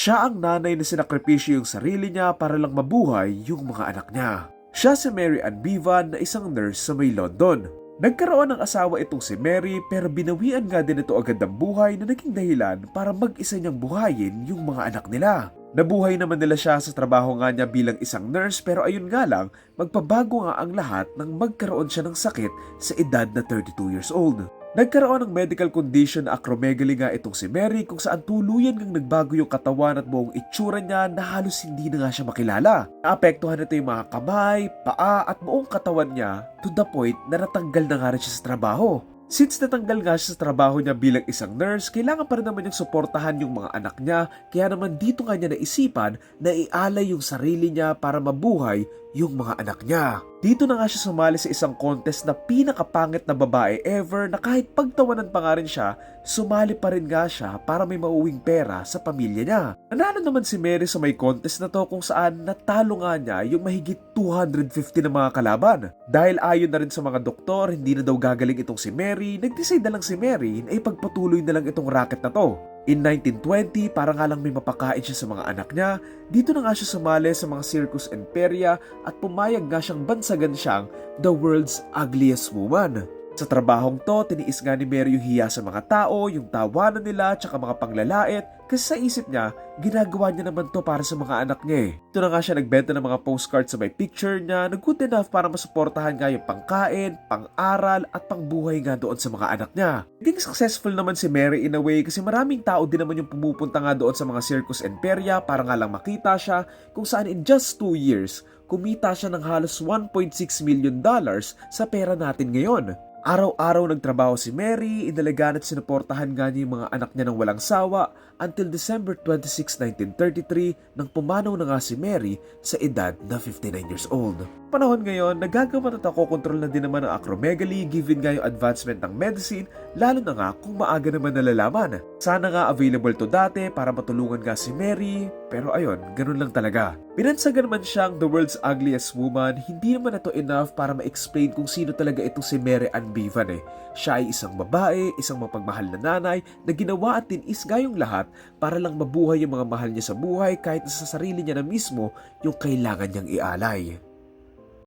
Siya ang nanay na sinakripisyo yung sarili niya para lang mabuhay yung mga anak niya. Siya si Mary Ann Bevan na isang nurse sa may London. Nagkaroon ng asawa itong si Mary pero binawian nga din ito agad ng buhay na naging dahilan para mag-isa niyang buhayin yung mga anak nila. Nabuhay naman nila siya sa trabaho nga niya bilang isang nurse pero ayun nga lang, magpabago nga ang lahat nang magkaroon siya ng sakit sa edad na 32 years old. Nagkaroon ng medical condition na acromegaly nga itong si Mary kung saan tuluyan ngang nagbago yung katawan at buong itsura niya na halos hindi na nga siya makilala. Naapektuhan nito yung mga kamay, paa at buong katawan niya to the point na natanggal na nga rin siya sa trabaho. Since natanggal nga siya sa trabaho niya bilang isang nurse, kailangan pa rin naman niyang suportahan yung mga anak niya kaya naman dito nga niya naisipan na ialay yung sarili niya para mabuhay yung mga anak niya. Dito na nga siya sumali sa isang contest na pinakapangit na babae ever na kahit pagtawanan pa nga rin siya, sumali pa rin nga siya para may mauwing pera sa pamilya niya. Nanalo naman si Mary sa may contest na to kung saan natalo nga niya yung mahigit 250 na mga kalaban. Dahil ayon na rin sa mga doktor, hindi na daw gagaling itong si Mary, nag-decide na lang si Mary na ipagpatuloy na lang itong racket na to. In 1920, para nga lang may mapakain siya sa mga anak niya, dito na nga siya sumali sa mga circus and perya at pumayag nga siyang bansagan siyang the world's ugliest woman. Sa trabahong to, tiniis nga ni Mary yung hiya sa mga tao, yung tawanan nila, tsaka mga panglalait, kasi sa isip niya, ginagawa niya naman to para sa mga anak niya eh. Ito na nga siya nagbenta ng mga postcards sa may picture niya na good enough para masuportahan nga yung pangkain, pang-aral at pangbuhay nga doon sa mga anak niya. Naging successful naman si Mary in a way kasi maraming tao din naman yung pumupunta nga doon sa mga circus and perya para nga lang makita siya kung saan in just 2 years, kumita siya ng halos 1.6 million dollars sa pera natin ngayon. Araw-araw nagtrabaho si Mary, inalagaan at sinuportahan nga niya yung mga anak niya ng walang sawa until December 26, 1933 nang pumanaw na nga si Mary sa edad na 59 years old. Panahon ngayon, nagagawa at ako kontrol na din naman ang acromegaly given nga yung advancement ng medicine lalo na nga kung maaga naman nalalaman. Sana nga available to dati para matulungan nga si Mary pero ayun, ganun lang talaga. Binansagan man siyang the world's ugliest woman, hindi naman ito enough para ma-explain kung sino talaga itong si Mary Ann Bevan eh. Siya ay isang babae, isang mapagmahal na nanay na ginawa at tinis gayong lahat para lang mabuhay yung mga mahal niya sa buhay kahit sa sarili niya na mismo yung kailangan niyang ialay.